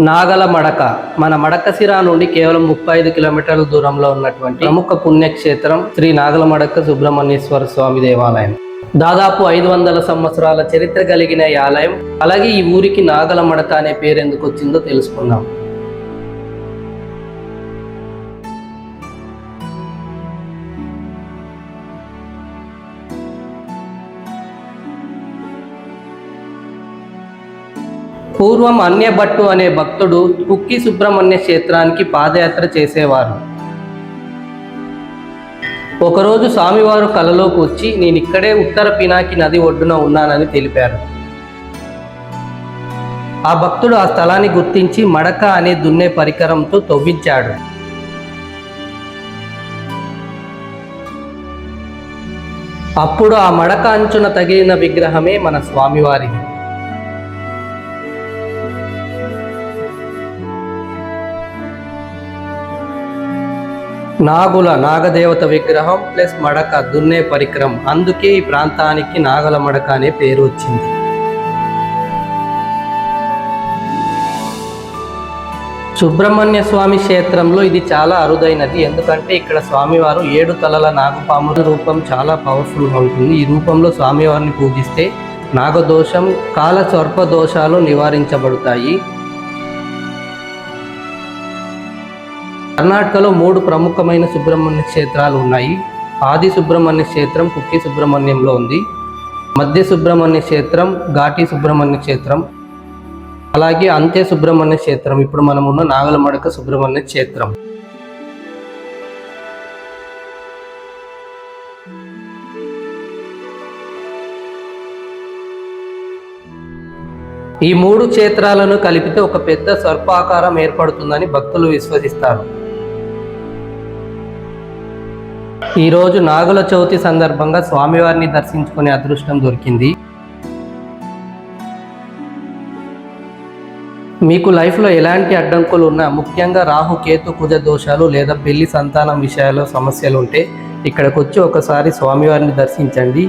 నాగల మడక. మన మడకసిర నుండి కేవలం ముప్పై ఐదు కిలోమీటర్ల దూరంలో ఉన్నటువంటి ప్రముఖ పుణ్యక్షేత్రం శ్రీ నాగల మడక సుబ్రహ్మణ్యేశ్వర స్వామి దేవాలయం. దాదాపు ఐదు వందల సంవత్సరాల చరిత్ర కలిగిన ఈ ఆలయం. అలాగే ఈ ఊరికి నాగల మడక అనే పేరు ఎందుకు వచ్చిందో తెలుసుకుందాం. పూర్వం అన్యభట్టు అనే భక్తుడు కుక్కి సుబ్రహ్మణ్య క్షేత్రానికి పాదయాత్ర చేసేవారు. ఒకరోజు స్వామివారు కలలోకి వచ్చి నేను ఇక్కడే ఉత్తర పినాకి నది ఒడ్డున ఉన్నానని తెలిపారు. ఆ భక్తుడు ఆ స్థలాన్ని గుర్తించి మడక అనే దున్నే పరికరంతో తవ్వించాడు. అప్పుడు ఆ మడక అంచున తగిలిన విగ్రహమే మన స్వామివారిది. నాగుల నాగదేవత విగ్రహం ప్లస్ మడక దున్నే పరికరం అందుకే ఈ ప్రాంతానికి నాగల మడక అనే పేరు వచ్చింది. సుబ్రహ్మణ్య స్వామి క్షేత్రంలో ఇది చాలా అరుదైనది. ఎందుకంటే ఇక్కడ స్వామివారు ఏడు తలల నాగపాము రూపం చాలా పవర్ఫుల్గా ఉంటుంది. ఈ రూపంలో స్వామివారిని పూజిస్తే నాగదోషం కాల సర్ప దోషాలు నివారించబడతాయి. కర్ణాటకలో మూడు ప్రముఖమైన సుబ్రహ్మణ్య క్షేత్రాలు ఉన్నాయి. ఆది సుబ్రహ్మణ్య క్షేత్రం కుక్కి సుబ్రహ్మణ్యంలో ఉంది. మధ్య సుబ్రహ్మణ్య క్షేత్రం ఘాటి సుబ్రహ్మణ్య క్షేత్రం. అలాగే అంత్య సుబ్రహ్మణ్య క్షేత్రం. ఇప్పుడు మనం ఉన్న నాగలమడక సుబ్రహ్మణ్య క్షేత్రం. ఈ మూడు క్షేత్రాలను కలిపితే ఒక పెద్ద సర్పాకారం ఏర్పడుతుందని భక్తులు విశ్వసిస్తారు. ఈరోజు నాగుల చవితి సందర్భంగా స్వామివారిని దర్శించుకునే అదృష్టం దొరికింది. మీకు లైఫ్లో ఎలాంటి అడ్డంకులు ఉన్నా ముఖ్యంగా రాహు కేతు కుజ దోషాలు లేదా పెళ్ళి సంతానం విషయాల్లో సమస్యలు ఉంటే ఇక్కడికి వచ్చి ఒకసారి స్వామివారిని దర్శించండి.